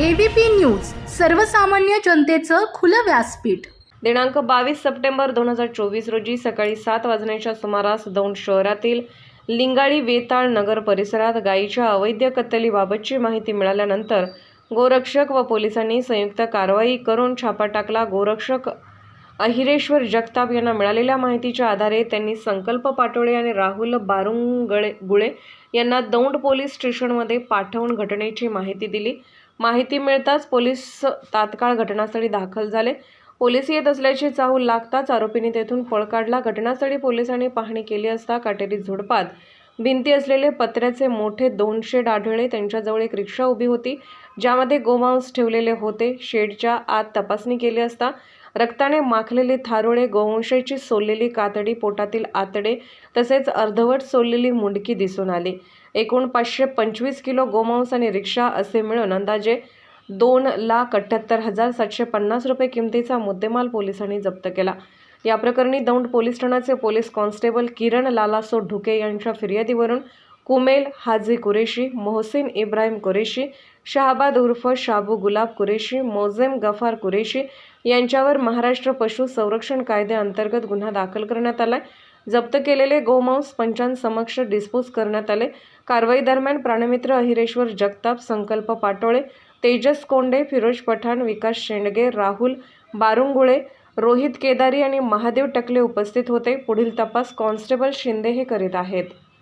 ABP news सर्वसामान्य जनतेचं खुलं व्यासपीठ. दिनांक बावीस सप्टेंबर दोन हजार चोवीस रोजी सकाळी सात वाजण्याच्या सुमारास दौंड शहरातील लिंगाळी वेताळ नगर परिसरात गायीच्या अवैध कत्तलीबाबतची माहिती मिळाल्यानंतर गोरक्षक व पोलिसांनी संयुक्त कारवाई करून छापा टाकला. गोरक्षक अहिरेश्वर जगताप यांना मिळालेल्या माहितीच्या आधारे त्यांनी संकल्प पाटोळे आणि राहुल बारुंगळे गुळे यांना दौंड पोलीस स्टेशनमध्ये पाठवून घटनेची माहिती दिली. माहिती मिळताच पोलीस तात्काळ घटनास्थळी दाखल झाले. पोलीस येत असल्याची चाहूल लागताच आरोपींनी तेथून पळ काढला. घटनास्थळी पोलिसांनी पाहणी केली असता काटेरी झुडपात भिंती असलेले पत्र्याचे मोठे दोन शेड आढळले त्यांच्याजवळ एक रिक्षा उभी होती ज्यामध्ये गोमांस ठेवलेले होते. शेडच्या आत तपासणी केली असता रक्ताने माखलेले थारोळे गोवंशाची सोललेली कातडी पोटातील आतडे तसेच अर्धवट सोललेली मुंडकी दिसून आली. एकूण पाचशे पंचवीस किलो गोमांस आणि रिक्षा असे मिळून अंदाजे दोन लाख अठ्ठ्याहत्तर हजार सातशे पन्नास रुपये किमतीचा मुद्देमाल पोलिसांनी जप्त केला. या प्रकरणी दौंड पोलीस ठाण्याचे पोलीस कॉन्स्टेबल किरण लालासो ढुके यांच्या फिर्यादीवरून कुमेल हाजी कुरेशी मोहसिन इब्राहिम कुरेशी शहाबाद उर्फ शाबू गुलाब कुरेशी मोझेम गफार कुरेशी यांच्यावर महाराष्ट्र पशु संरक्षण कायद्याअंतर्गत गुन्हा दाखल करण्यात आलाय. जप्त केलेले गोमांस पंचांसमक्ष डिस्पोज करण्यात आले. कारवाई दरम्यान प्राणमित्र अहिरेश्वर जगताप संकल्प पाटोळे तेजस कोंडे फिरोज पठाण विकास शेंडगे राहुल बारुंगुळे रोहित केदारी आणि महादेव टकले उपस्थित होते. पुढील तपास कॉन्स्टेबल शिंदे हे करीत आहेत.